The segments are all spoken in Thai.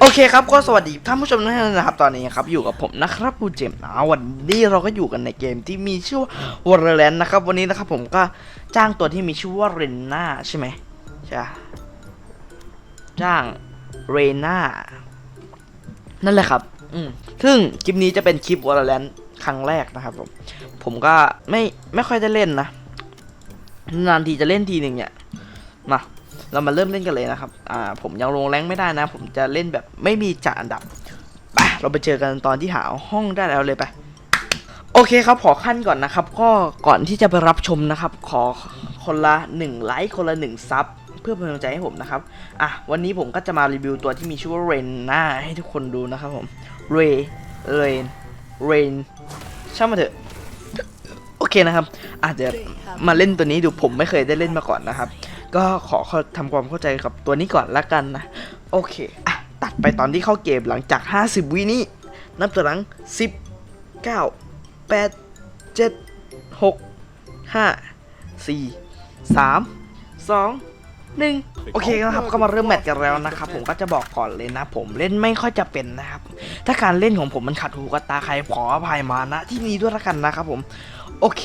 โอเคครับก็สวัสดีท่านผู้ชมทุกท่านนะครับตอนนี้ครับอยู่กับผมนะครับปูเจมส์นะวันนี้เราก็อยู่กันในเกมที่มีชื่อว่าวอร์แลนนะครับ วันนี้นะครับผมก็จ้างตัวที่มีชื่อว่าเรนน่าใช่ไหมใช่จ้างเรน่านั่นแหละครับ อืมซึ่งคลิปนี้จะเป็นคลิปวอร์แลนครั้งแรกนะครับผมผมก็ไม่ไม่ค่อยได้เล่นนะนานทีจะเล่นทีหนึ่งเนี่ยมา เรามาเริ่มเล่นกันเลยนะครับ อ่า ผมยังลงแรงไม่ได้นะ ผมจะเล่นแบบไม่มีจ่าอันดับไปเราไปเจอกันตอนที่หาห้องได้แล้วเลยไป โอเคครับ ขอขั้นก่อนนะครับ ก็ก่อนที่จะไปรับชมนะครับ ขอคนละ1ไลค์คนละ1ซับเพื่อเป็นกำลังใจให้ผมนะครับ อะ วันนี้ผมก็จะมารีวิวตัวที่มีชื่อว่าเรนหน่าให้ทุกคนดูนะครับผม เรเรนเรนช่างมาเถอะโอเคนะครับอาจจะเดี๋ยวมาเล่นตัวนี้ดูผมไม่เคยได้เล่นมาก่อนนะครับ ก็ขอเข้าทำความเข้าใจกับตัวนี้ก่อนละกันนะ โอเคอะตัดไปตอนที่เข้าเกมหลังจาก 50 วินี้ นับตัวหลัง 10 9 8 7 6 5 4 3 2 1โอเคนะครับก็มาเริ่มแมตช์กันแล้วนะครับผมก็จะบอกก่อนเลยนะ ผมเล่นไม่ค่อยจะเป็นนะครับ ถ้าการเล่นของผมมันขัดหูกับตาใครขออภัยมานะที่นี้ด้วยละกันนะครับผม โอเค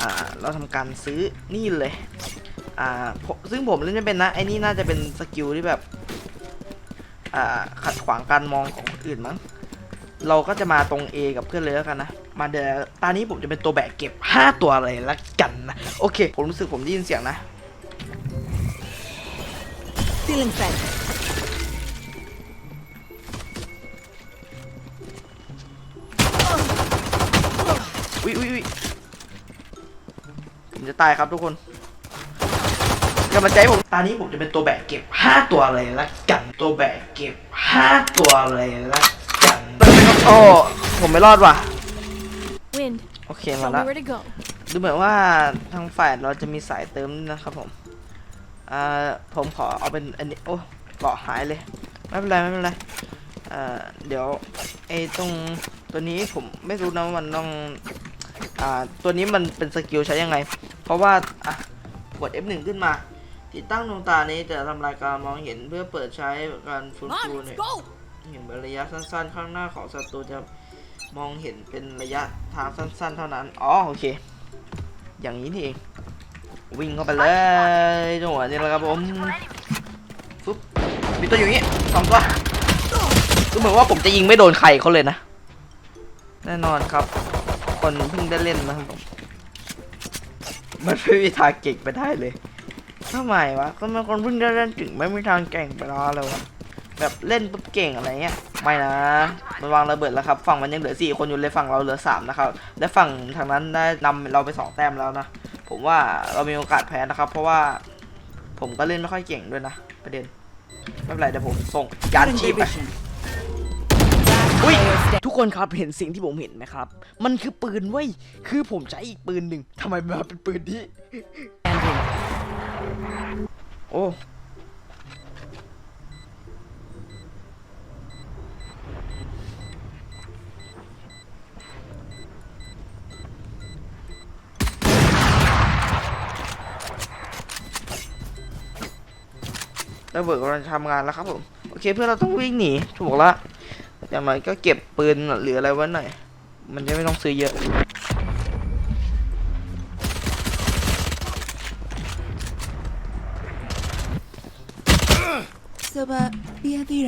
อ่า เราทำการซื้อนี่เลย อ่าผมซึ่งผมเล่นไม่เป็นนะไอ้นี่น่าจะเป็นสกิลที่แบบ อ่าขัดขวางการมองของคนอื่นมั้งเราก็จะมาตรง A กับเพื่อนเลยแล้วกันนะ มาเดี๋ยวตอนนี้ผมจะเป็นตัวแบกเก็บ 5 ตัวเลยละกันนะโอเค ผมรู้สึกผมได้ยินเสียงนะ Ceiling fan. อุ้ยอุ้ยอุ้ยผมจะตายครับทุกคน กำลังใจให้ผม ตอนนี้ผมจะเป็นตัวแบกเก็บ 5 ตัวเลยละกัน ตัวแบกเก็บ 5 ตัวเลยละกันโอ้ผมไม่รอดว่ะ Wind. โอเค Show มา me ละ where to go. ดูเหมือนว่าทางฝ่ายเราจะมีสายเติมนะครับผม อ่า ผมขอเอาเป็นอันนี้ โอ้เกาะหายเลย ไม่เป็นไร ไม่เป็นไรอ่าเดี๋ยวไอ้ตรงตัวนี้ผมไม่รู้นะว่ามันต้อง อ่า ตัวนี้มันเป็นสกิลใช้ยังไง เพราะว่า อะ กด F1 ขึ้นมา ติดตั้งดวงตานี้จะทำลายการมองเห็นเพื่อเปิดใช้การฟื้นฟูเนี่ยเห็นระยะสั้น ๆ ข้างหน้าของศัตรูจะมองเห็นเป็นระยะทางสั้น ๆ เท่านั้น อ๋อโอเค อย่างนี้นี่เอง วิ่งเข้าไปเลยจังหวะนี้แหละครับผมปุ๊บมีตัวอยู่นี้สองตัวดูเหมือนว่าผมจะยิงไม่โดนใครเขาเลยนะ แน่นอนครับ คนเพิ่งได้เล่นนะครับผมมันไม่มีทางเก่งไปได้เลย ทำไมวะก็มันคนเพิ่งได้เล่นถึงไม่มีทางเก่งไปแล้วเลยวะแบบเล่นปุ๊บเก่งอะไรเงี้ยไม่นะมันวางระเบิดแล้วครับฝั่งมันยังเหลือสี่คนอยู่เลยฝั่งเราเหลือสามนะครับและฝั่งทางนั้นได้นำเราไปสองแต้มแล้วนะผมว่าเรามีโอกาสแพ้นะครับ เพราะว่าผมก็เล่นไม่ค่อยเก่งด้วยนะประเด็นไม่เป็นไรเดี๋ยวผมส่งยานชีพไปอุ้ยทุกคนครับเห็นสิ่งที่ผมเห็นไหมครับ มันคือปืนเว้ยคือผมใช้อีกปืนหนึ่งทำไมมาเป็นปืนนี้ Landing. โอ้ระเบิดกำลังทำงานแล้วครับผม โอเคเพื่อนเราต้องวิ่งหนีถูกละอย่างน้อยก็เก็บปืนหรืออะไรไว้หน่อย มันจะไม่ต้องซื้อเยอะ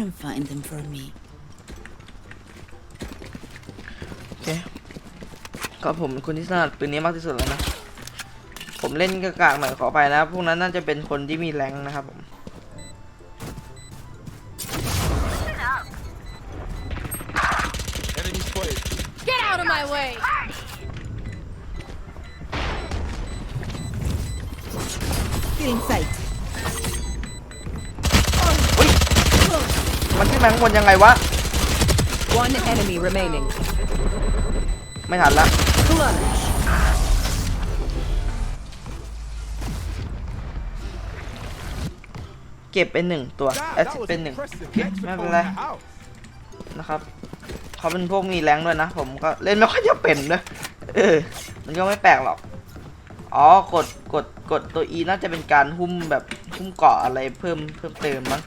can find them for me. โอเคก็ผมเป็นคนที่ถนัดปืนนี้มากที่สุดแล้วนะ ผมเล่นกากๆหน่อยขอไปนะ พวกนั้นน่าจะเป็นคนที่มีแรงนะครับผม มันขึ้นมาข้างบนยังไงวะ One enemy remaining. ไม่ทันละ Clutch. เก็บเป็นหนึ่งตัวแอสซิสเป็นหนึ่งโอเคไม่เป็นไรนะครับเขาเป็นพวกมีแรงค์ด้วยนะ ผมก็เล่นไม่ค่อยจะเป็นด้วยเออมันก็ไม่แปลกหรอก อ๋อกดกดกดตัว E น่าจะเป็นการหุ้มแบบหุ้มเกาะอะไรเพิ่มเพิ่มเติมมั้ง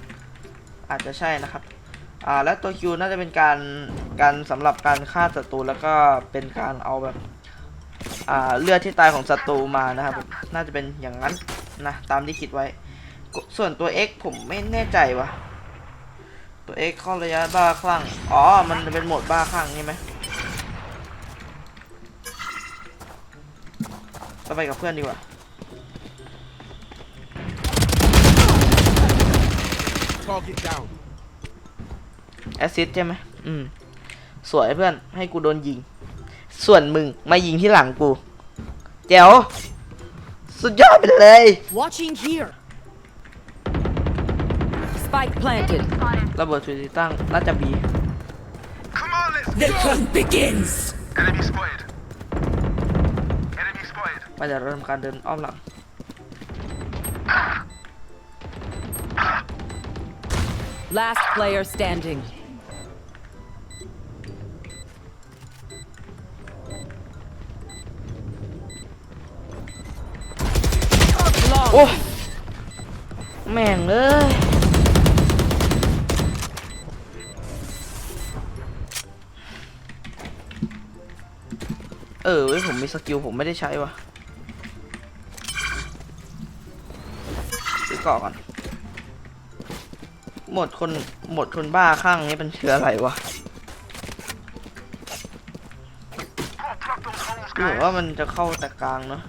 อาจจะใช่นะครับ อ่าแล้วตัวคิวน่าจะเป็นการการสำหรับการฆ่าศัตรูแล้วก็เป็นการเอาแบบอ่าเลือดที่ตายของศัตรูมานะครับน่าจะเป็นอย่างนั้นนะตามที่คิดไว้ ส่วนตัว X ผมไม่แน่ใจว่ะตัว X ข้าระยะบ้าคลั่งอ๋อมันเป็นโหมดบ้าคลั่งใช่ไหมเราไปกับเพื่อนดีกว่า Target down. แอสซิสใช่ไหมอืม สวยเพื่อน ให้กูโดนยิง ส่วนมึงมายิงที่หลังกู เจ๋วสุดยอดไปเลย Watching here. Spike planted. ระเบิดสุดที่ตั้งน่าจะบี Come on, let's The hunt begins. Enemy spotted. Enemy spotted. ไปเดี๋ยวเราทำการเดินอ้อมหลัง Last player standing. โอ้แม่งเอ้ยเออเว้ยผมมีสกิลผมไม่ได้ใช้วะซื้อเกาะก่อน หมดคนหมดคนบ้าข้างนี้เป็นเชื้ออะไรวะเหมือนว่ามันจะเข้าแต่กลางเนาะ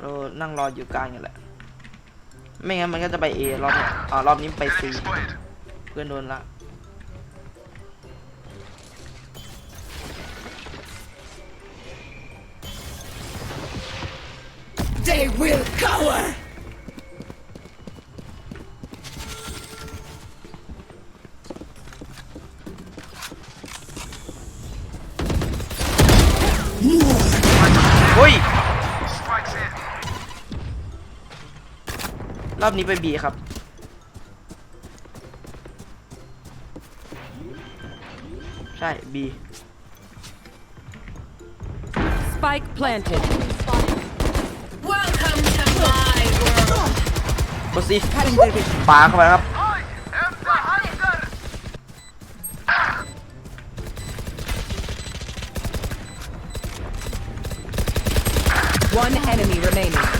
เรานั่งรออยู่กลางอย่างแหละ ไม่งั้นมันก็จะไป A รอบนี้อ่ารอบนี้ไปซีเพื่อนโดนละ They will cower. รอบนี้ไป B ครับ ใช่ B Spike planted. Welcome to my world. กด C ปาเข้าไปครับ Hi, Enter Hunter. One enemy remaining.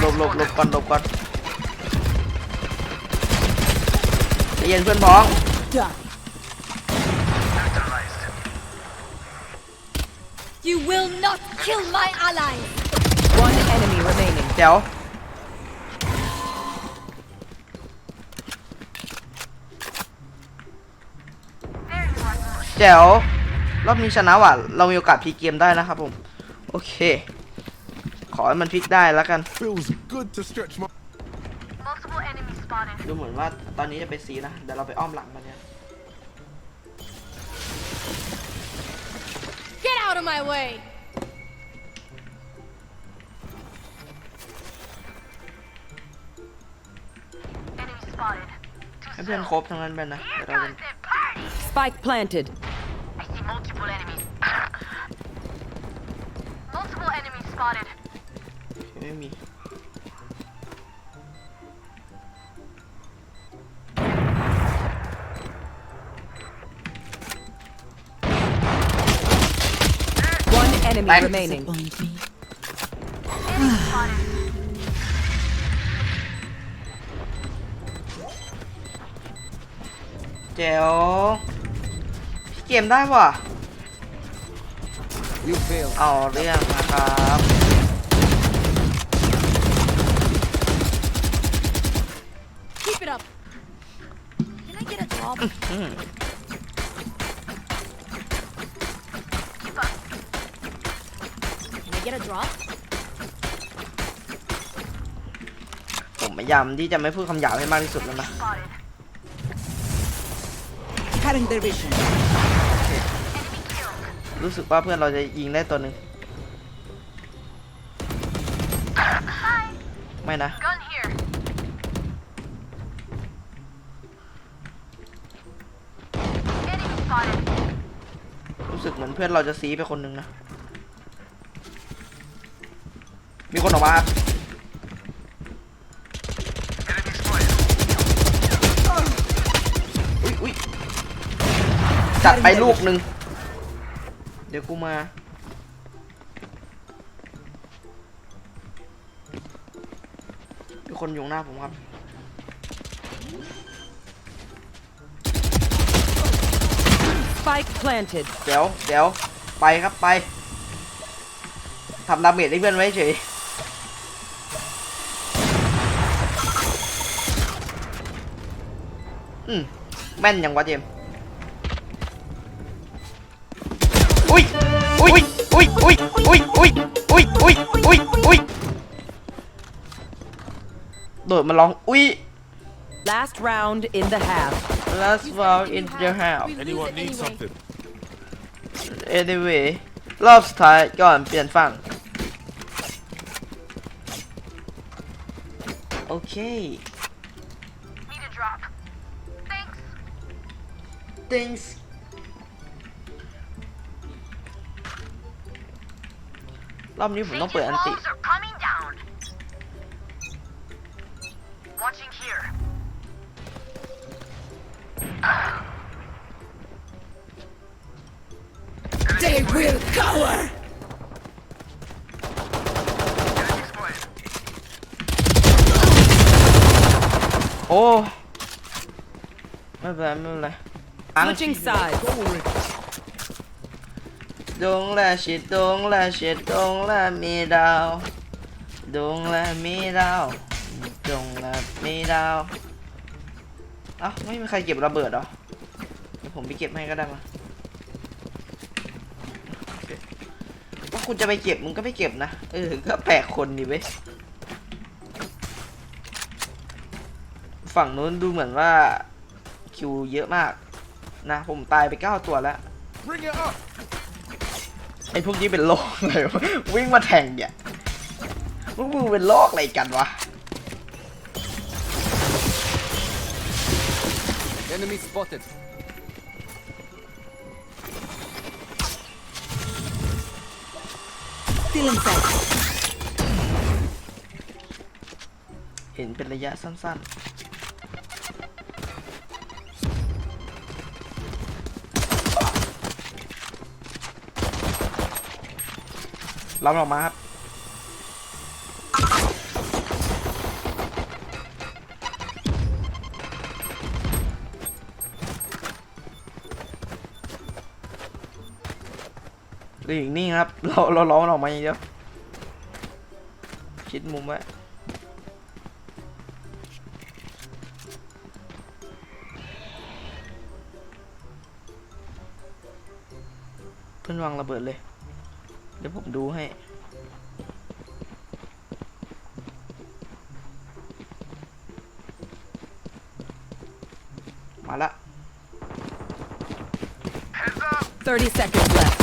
บหลบหลบหลบก่อนหลบก่อนใจเย็นเพื่อนพ้อง Done. Neutralized. You will not kill my ally! One enemy remaining. แจ๋วแจ๋วรอบนี้ชนะว่ะ เรามีโอกาสพลิกเกมได้นะครับผม โอเค ขอให้มันพลิกได้แล้วกัน Feels good to stretch my. Multiple enemies spotted. ดูเหมือนว่าตอนนี้จะไปซีนะ เดี๋ยวเราไปอ้อมหลังมันเนี่ย Get out of my way! Enemy spotted. ให้เพื่อนครบทั้งนั้นไปนะ เดี๋ยวเราจะ Spike planted. I see multiple enemies. multiple enemies spotted. ไม่มี One enemy Thanks. remaining. Disappoint me. Spotted. แจ๋วพี่เกมได้ว่ะ You fail. เอาเรื่องนะครับ มผมพยายามที่จะไม่พูดคำหยาบให้มากที่สุดแล้วนะ Cutting their vision. รู้สึกว่าเพื่อนเราจะยิงได้ตัวหนึ่งไม่นะ รู้สึกเหมือนเพื่อนเราจะซีไปคนหนึ่งนะ มีคนออกมาครับอุ้ยอุ้ยจัดไปลูกหนึ่งเดี๋ยวกูมา มีคนอยู่หน้าผมครับ Spike planted. เดี๋ยวเดี๋ยวไปครับไปทำดาเมจให้เพื่อนไว้เฉยอืมแม่นยังวะเจมส์อุ้ยอุ้ยอุ้ยอุ้ยอุ้ยอุ้ยอุ้ยอุ้ยอุ้ยอุ้ยโดดมาร้องอุ้ย Last round in the half. last fall in the house We lose Anyone it need anyway. something? anyway รอบสุดท้ายก่อนเปลี่ยนฝั่ง โอเค Need a drop. Thanks. things รอบนี้ผมต้องเปิดอันติ ไม่เป็นไรไม่เป็นไรอัง Switching sides. ดงและชิดดงและชิดดงและมีดาวดงและมีดาวดงและมีดาวเอ้าไม่มีใครเก็บระเบิดเหรอเดี๋ยวผมไปเก็บให้ก็ได้มาโอเคว่าคุณจะไปเก็บมึงก็ไปเก็บนะเออก็แปลกคนดิเว้ยฝั่งนู้นดูเหมือนว่า คิวเยอะมาก นะ ผมตายไปเก้าตัวแล้ว Bring it up! ไอ้พวกนี้เป็นโรคอะไรวะวิ่งมาแทงเนี่ยพวกมึงเป็นโรคอะไรกันวะ Enemy spotted. Still inside. เห็นเป็นระยะสั้นๆ รับออกมาครับหรืออีกนี่ครับ เราเราล้อมออกมาอย่างเดียวคิดมุมไว้เพื่อนวางระเบิดเลย เดี๋ยวผมดูให้ มาละ 30 seconds left.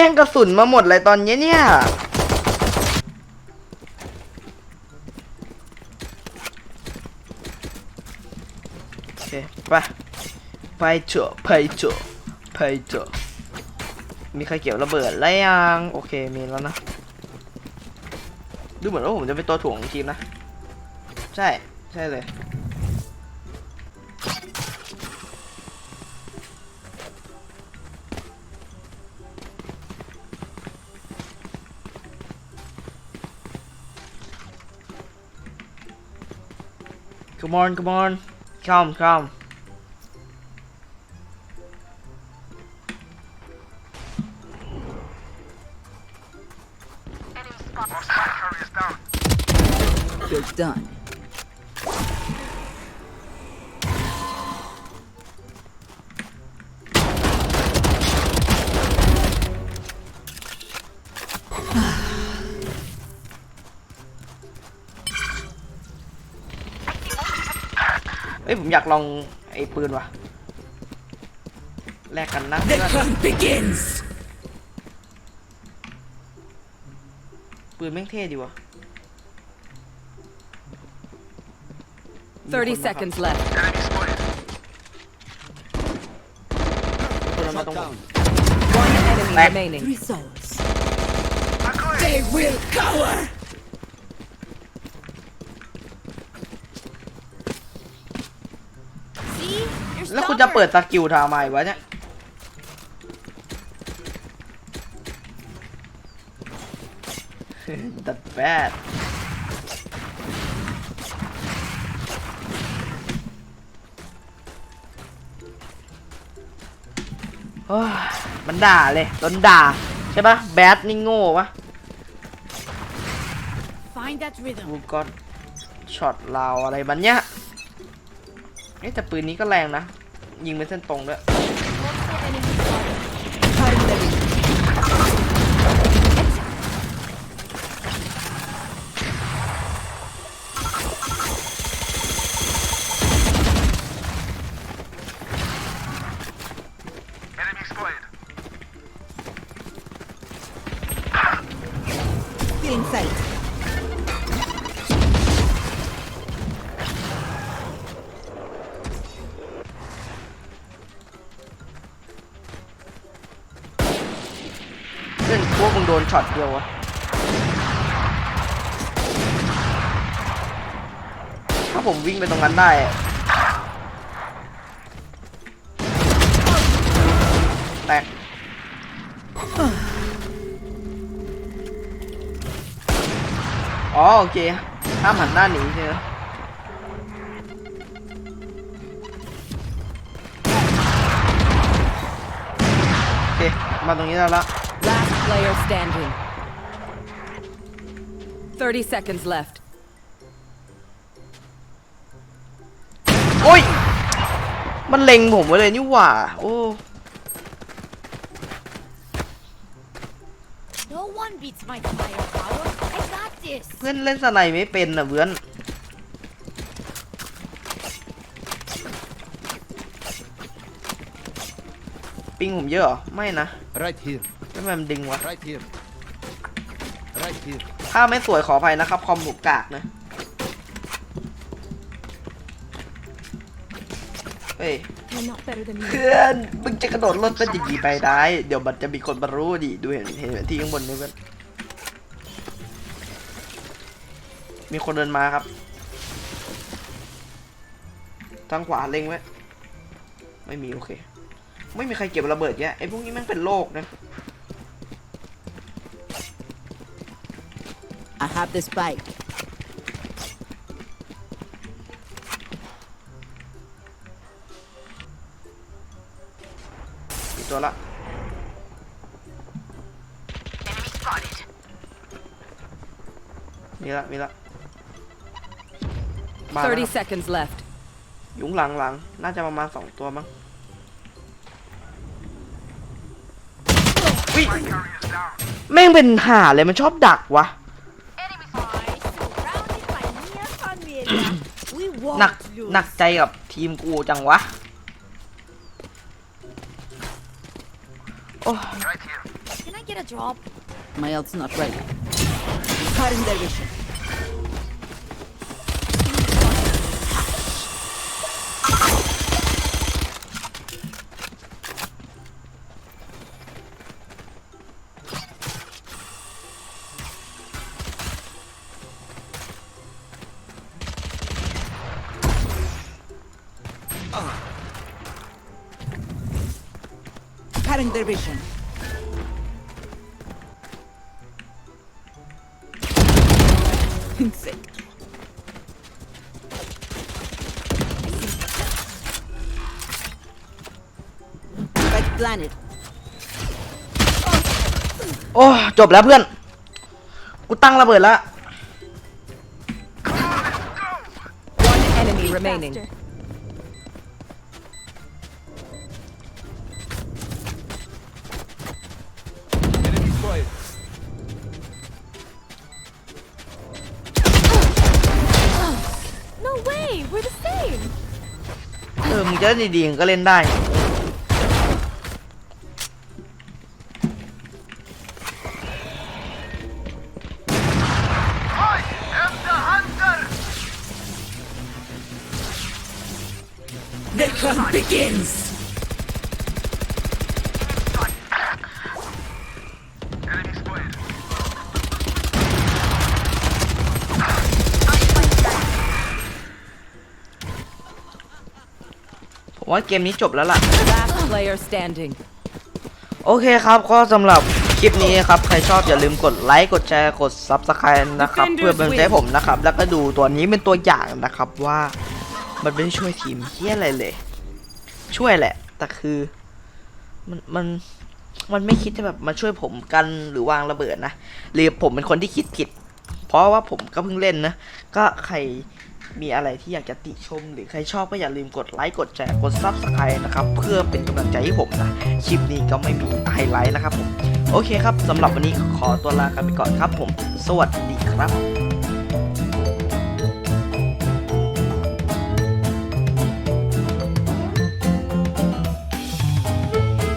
ม่งกระสุนมาหมดเลยตอนนี้เนี่ยโอเคไปไปเถอะไปเถอะไปเถอะมีใครเก็บระเบิดแล้วยังโอเคมีแล้วนะ ดูเหมือนว่าผมจะเป็นตัวถ่วงของทีมนะ ใช่ ใช่เลย Come on, come on. Come, come. You're done. ผมอยากลองไอ้ปืนว่ะแลกกันนะ The hunt begins. ปืนแม่งเท่ดีวะ30 seconds left. Enemy spotted. ปืนมันมาตรง Down. One enemy Back. remaining. Results. I'm clear. They will cower. จะ stubborn. เปิดสกิลทำไมวะเนี่ยตัดแปดโอ้ยมันด่าเลยโดนด่า ใช่ปะแบดนี่โง่ปะ Find that rhythm. กูก็ช็อตเราวอะไรบันเนี้ยเอ๊ะแต่ปืนนี้ก็แรงนะ ยิงเป็นเส้นตรงด้วย Multiple enemies พื่อนพวกมึงโดนช็อตเดียววะถ้าผมวิ่งไปตรงนั้นได้อะแตกอ๋อโอเคห้ามหันหน้าหนีใช่ไหมโอเค มาตรงนี้แล้ว Last player standing. 30 seconds left. โอ้ย มันเล็งผมไว้เลยนี่หว่า โอ้ No one beats my firepower. I got this. เพื่อนเล่นสไนไม่เป็นอะเพื่อน ปิงผมเยอะเหรอ ไม่นะ Right here. ทำไมมันดึงวะ Right here. Right here. ถ้าไม่สวยขออภัยนะครับ คอมผมกากนะ เฮ้ย You're not better than me. เพื่อนมึงจะกระโดดรถเป็นอย่างนี้ไปได้ เดี๋ยวมันจะมีคนมารู้ดิดูเห็นเห็นที่ข้างบนนี่เพื่อนมีคนเดินมาครับ ทางขวาเล็งไว้ ไม่มีโอเค ไม่มีใครเก็บระเบิดแยะไอ้พวกนี้แม่งเป็นโรคนะ have the spike. อีกตัวละ Enemy spotted. มีละมีละมาแล้วค30รับ seconds left. ยุงหลังหลังน่าจะประมาณสองตัวมั้งวิ Carriers down. แม่งเป็นห่าเลยมันชอบดักวะ หนัก won't lose. หนักใจกับทีมกูจังวะ โอ้ Right here. Can I get a drop? My ult's not ready. Cutting the vision. 'Cutting their vision. Insane. Spike planet. โอ้จบแล้วเพื่อน กูตั้งระเบิดแล้ว enemy remaining. No way. We're the same. เออมึงจะเล่นดีๆมึงก็เล่นได้ I am the hunter. The hunt begins. ว่าเกมนี้จบแล้วล่ะ Last player standing. โอเคครับก็สำหรับคลิปนี้ครับ ใครชอบอย่าลืมกดไลค์กดแชร์กด Subscribe นะครับ Defenders เพื่อเป็นกำลังใจให้ผมนะครับ แล้วก็ดูตัวนี้เป็นตัวอย่างนะครับว่ามันไม่ได้ช่วยทีมเฮียอะไรเลย ช่วยแหละ แต่คือมันมันมันไม่คิดจะแบบมาช่วยผมกันหรือวางระเบิดนะหรือผมเป็นคนที่คิดผิด เพราะว่าผมก็เพิ่งเล่นนะ ก็ใคร มีอะไรที่อยากจะติชม หรือใครชอบก็อย่าลืมกดไลค์กดแชร์กด s u b สไครต์นะครับ เพื่อเป็นกำลังใจให้ผมนะ คลิปนี้ก็ไม่มีไฮไลท์นะครับผม โอเคครับสำหรับวันนี้ขอตัวลากันไปก่อนครับผม สวัสดีครับ